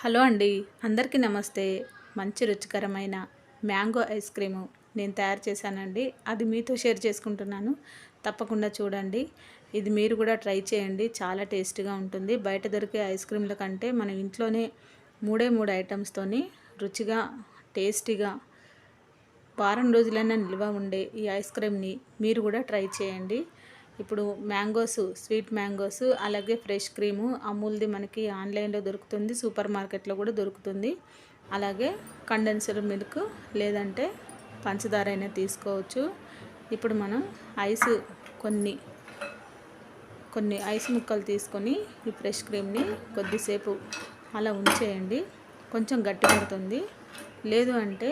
Hello అండి. అందరికీ నమస్తే. మంచి రుచికరమైన మ్యాంగో ఐస్ క్రీము నేను తయారు చేశానండి. అది మీతో షేర్ చేసుకుంటున్నాను. తప్పకుండా చూడండి. ఇది మీరు కూడా ట్రై చేయండి. చాలా టేస్టీగా ఉంటుంది. బయట దొరికే ఐస్ క్రీమ్ల కంటే మనం ఇంట్లోనే మూడే మూడు ఐటమ్స్తోని రుచిగా టేస్టీగా వారం రోజులైనా నిల్వ ఉండే ఈ ఐస్ క్రీమ్ని మీరు కూడా ట్రై చేయండి. ఇప్పుడు మ్యాంగోస్ స్వీట్ మ్యాంగోస్ అలాగే ఫ్రెష్ క్రీము అమూల్ది మనకి ఆన్లైన్లో దొరుకుతుంది సూపర్ మార్కెట్లో కూడా దొరుకుతుంది. అలాగే కండెన్సర్ మిల్క్ లేదంటే పంచదార అయినా తీసుకోవచ్చు. ఇప్పుడు మనం ఐస్ కొన్ని కొన్ని ఐస్ ముక్కలు తీసుకొని ఈ ఫ్రెష్ క్రీమ్ని కొద్దిసేపు అలా ఉంచేయండి. కొంచెం గట్టి పడుతుంది. లేదు అంటే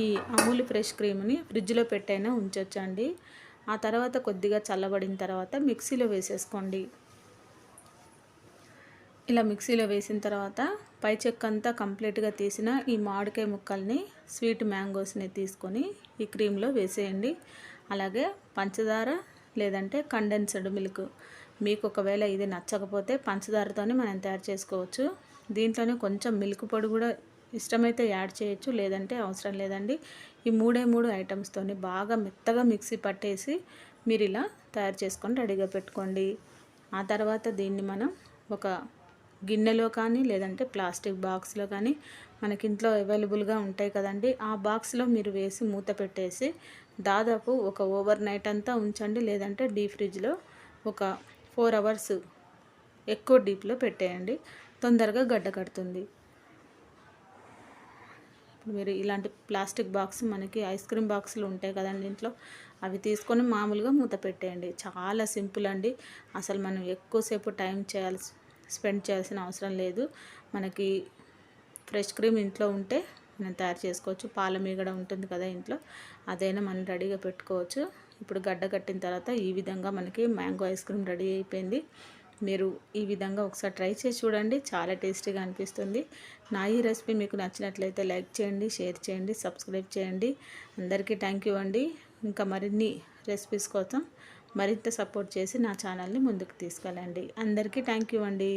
ఈ అమూల్ ఫ్రెష్ క్రీమ్ని ఫ్రిడ్జ్లో పెట్టైనా ఉంచొచ్చండి. ఆ తర్వాత కొద్దిగా చల్లబడిన తర్వాత మిక్సీలో వేసేసుకోండి. ఇలా మిక్సీలో వేసిన తర్వాత పై చెక్క అంతా కంప్లీట్గా తీసిన ఈ మామిడికాయ ముక్కల్ని స్వీట్ మ్యాంగోస్ని తీసుకొని ఈ క్రీమ్లో వేసేయండి. అలాగే పంచదార లేదంటే కండెన్స్డ్ మిల్క్. మీకు ఒకవేళ ఇది నచ్చకపోతే పంచదారతోనే మనం తయారు చేసుకోవచ్చు. దీంట్లోనే కొంచెం మిల్క్ పొడి కూడా ఇష్టమైతే యాడ్ చేయొచ్చు లేదంటే అవసరం లేదండి. ఈ మూడే మూడు ఐటమ్స్తోని బాగా మెత్తగా మిక్సీ పట్టేసి మీరు ఇలా తయారు చేసుకొని రెడీగా పెట్టుకోండి. ఆ తర్వాత దీన్ని మనం ఒక గిన్నెలో కానీ లేదంటే ప్లాస్టిక్ బాక్స్లో కానీ మనకి ఇంట్లో అవైలబుల్గా ఉంటాయి కదండి. ఆ బాక్స్లో మీరు వేసి మూత పెట్టేసి దాదాపు ఒక ఓవర్ నైట్ అంతా ఉంచండి. లేదంటే డీప్ ఫ్రిడ్జ్లో ఒక ఫోర్ అవర్స్ ఎక్కువ డీప్లో పెట్టేయండి. తొందరగా గడ్డ కడుతుంది. మీరు ఇలాంటి ప్లాస్టిక్ బాక్స్ మనకి ఐస్ క్రీమ్ బాక్సులు ఉంటాయి కదండి ఇంట్లో అవి తీసుకొని మామూలుగా మూత పెట్టేయండి. చాలా సింపుల్ అండి. అసలు మనం ఎక్కువసేపు టైం చేయాల్సి స్పెండ్ చేయాల్సిన అవసరం లేదు. మనకి ఫ్రెష్ క్రీమ్ ఇంట్లో ఉంటే మనం తయారు చేసుకోవచ్చు. పాల మీగడ ఉంటుంది కదా ఇంట్లో అదైనా మనం రెడీగా పెట్టుకోవచ్చు. ఇప్పుడు గడ్డ కట్టిన తర్వాత ఈ విధంగా మనకి మ్యాంగో ఐస్ క్రీమ్ రెడీ అయిపోయింది. మీరు ఈ విధంగా ఒకసారి ట్రై చేసి చూడండి. చాలా టేస్టీగా అనిపిస్తుంది. నా ఈ రెసిపీ మీకు నచ్చినట్లయితే లైక్ చేయండి షేర్ చేయండి సబ్స్క్రైబ్ చేయండి. అందరికీ థ్యాంక్ యూ అండి. ఇంకా మరిన్ని రెసిపీస్ కోసం మరింత సపోర్ట్ చేసి నా ఛానల్ని ముందుకు తీసుకెళ్ళండి. అందరికీ థ్యాంక్ యూ అండి.